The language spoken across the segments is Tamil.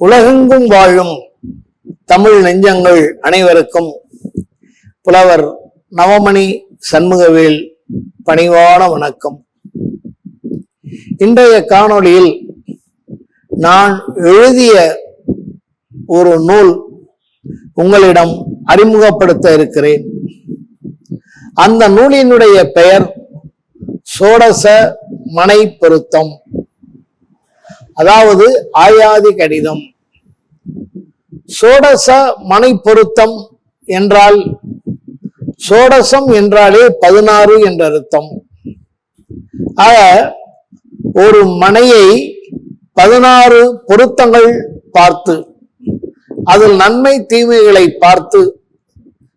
உலகெங்கும் வாழும் தமிழ் நெஞ்சங்கள் அனைவருக்கும் புலவர் நவமணி சண்முகவேல் பணிவான வணக்கம். இன்றைய காணொளியில் நான் எழுதிய ஒரு நூல் உங்களிடம் அறிமுகப்படுத்த இருக்கிறேன். அந்த நூலினுடைய பெயர் சோடச மனை பொருத்தம் அதாவது ஆயாதி கடிதம். சோடச மனை பொருத்தம் என்றால் சோடசம் என்றாலே பதினாறு என்ற அர்த்தம். ஆக ஒரு மனையை பதினாறு பொருத்தங்கள் பார்த்து அதில் நன்மை தீமைகளை பார்த்து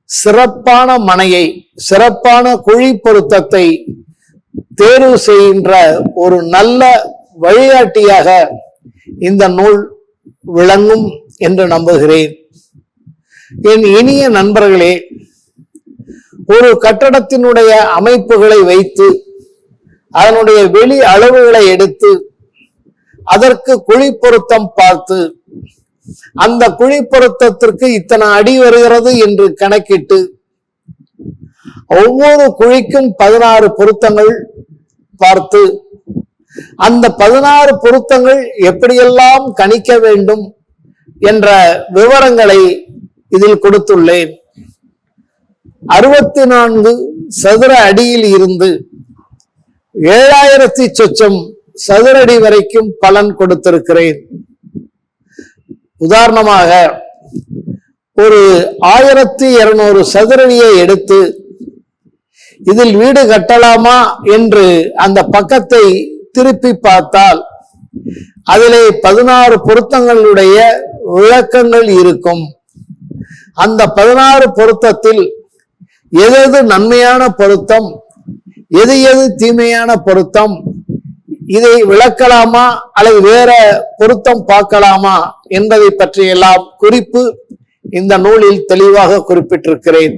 சிறப்பான மனையை சிறப்பான குழி பொருத்தத்தை தேர்வு செய்கின்ற ஒரு நல்ல வழிகாட்டியாக இந்த நூல் விளங்கும் என்று நம்புகிறேன். என் இனிய நண்பர்களே ஒரு கட்டடத்தினுடைய அமைப்புகளை வைத்து அதனுடைய வெளி அளவுகளை எடுத்து அதற்கு குழி பொருத்தம் பார்த்து அந்த குழி பொருத்தத்திற்கு இத்தனை அடி வருகிறது என்று கணக்கிட்டு ஒவ்வொரு குழிக்கும் பதினாறு பொருத்தங்கள் பார்த்து அந்த பதினாறு பொருத்தங்கள் எப்படியெல்லாம் கணிக்க வேண்டும் என்ற விவரங்களை இதில் கொடுத்துள்ளேன். அறுபத்தி நான்கு சதுர அடியில் இருந்து ஏழாயிரத்தி சொச்சம் சதுர அடி வரைக்கும் பலன் கொடுத்திருக்கிறேன். உதாரணமாக ஒரு ஆயிரத்தி இருநூறு சதுரடியை எடுத்து இதில் வீடு கட்டலாமா என்று அந்த பக்கத்தை திருப்பி பார்த்தால் அதிலே பதினாறு பொருத்தங்களுடைய விளக்கங்கள் இருக்கும். அந்த பதினாறு பொருத்தத்தில் எது எது நன்மையான பொருத்தம்? எது எது தீமையான பொருத்தம்? இதை விளக்கலாமா? அல்லது வேற பொருத்தம் பார்க்கலாமா? என்பதை பற்றியெல்லாம் குறிப்பு இந்த நூலில் தெளிவாக குறிப்பிட்டிருக்கிறேன்.